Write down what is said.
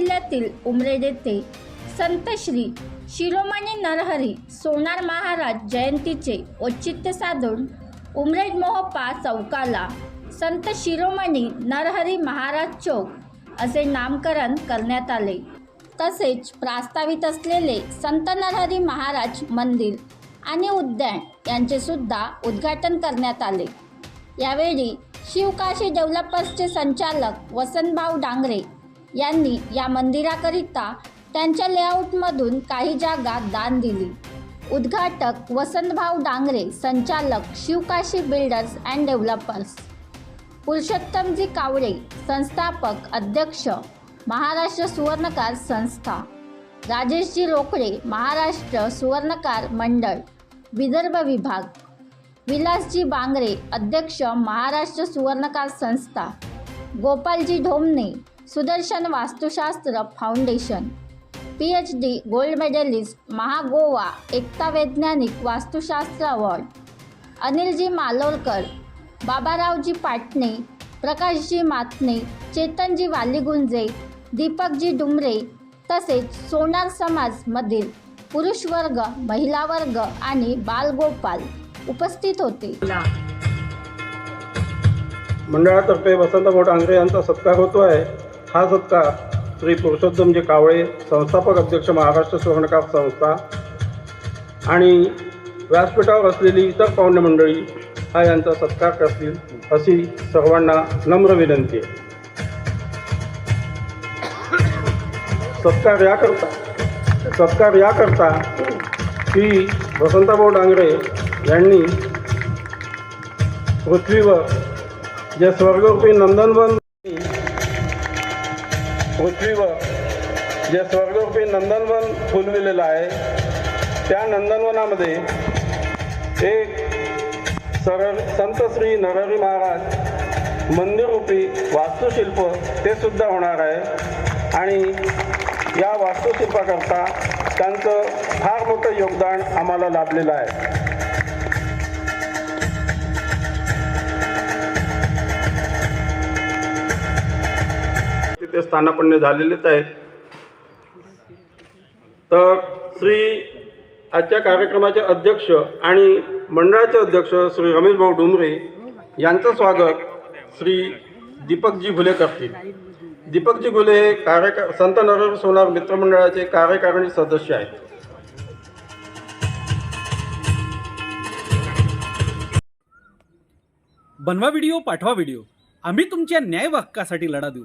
जिल्ह्यातील उमरेड येथे संत श्री शिरोमणी नरहरी सोनार महाराज जयंतीचे औचित्य साधून उमरेड मोहपा चौकाला संत शिरोमणी नरहरी महाराज चौक असे नामकरण करण्यात आले. तसेच प्रस्तावित असलेले संत नरहरी महाराज मंदिर आणि उद्यान यांचे सुद्धा उद्घाटन करण्यात आले. यावेळी शिवकाशी डेव्हलपर्सचे संचालक वसंतभाऊ डांगरे यांनी या मंदिराकरिता त्यांच्या लेआउटमधून काही जागा दान दिली. उद्घाटक वसंतभाऊ डांगरे संचालक Shivkashi builders and developers. Purushottamji Kawale संस्थापक अध्यक्ष महाराष्ट्र सुवर्णकार संस्था. राजेशजी रोकडे महाराष्ट्र सुवर्णकार मंडळ विदर्भ विभाग. विलासजी बांगरे अध्यक्ष महाराष्ट्र सुवर्णकार संस्था. Gopalji Dhomne Sudarshan Vastushastra foundation P H D gold medalist Mahagoa एकता वैज्ञानिक वास्तुशास्त्र अवॉर्ड अनिलजी मालोलकर बाबारावजी पाटणे प्रकाशजी मातने चेतनजी वालीगुंजे दीपकजी डुमरे तसेच सोनार समाजमधील पुरुष वर्ग महिला वर्ग आणि बालगोपाल उपस्थित होते. मंडळातर्फे वसंत मोठ आंग्रे यांचा सत्कार होतो आहे हा सत्कार श्री पुरुषोत्तमजी कावळे संस्थापक अध्यक्ष महाराष्ट्र सुवर्णकार संस्था आणि व्यासपीठावर असलेली इतर पाहुणे मंडळी हा यांचा सत्कार करतील अशी सर्वांना नम्र विनंती आहे. सत्कार याकरता सत्कार याकरता की वसंतभाऊ डांगरे यांनी पृथ्वीवर जे स्वर्गरूपी नंदनवन पृथ्वीवर जे स्वर्गरूपी नंदनवन फुलविलेलं आहे त्या नंदनवनामध्ये एक सरळ संत श्री नरहरी महाराज मंदिररूपी वास्तुशिल्प ते सुद्धा होणार आहे. आणि या वास्तुशिल्पाकरता त्यांचं फार मोठं योगदान आम्हाला लाभलेलं आहे. ते स्थानापन्न झालेलेच आहेत. तर श्री आजच्या कार्यक्रमाचे अध्यक्ष आणि मंडळाचे अध्यक्ष श्री रमेश भाऊ डुमरे यांचं स्वागत श्री दीपकजी घुले करतील. दीपकजी घुले हे कार्य संत नरहरी सोनार मित्रमंडळाचे कार्यकारिणी सदस्य आहेत. बनवा व्हिडिओ पाठवा व्हिडिओ. आम्ही तुमच्या न्याय हक्कासाठी लढा देऊ.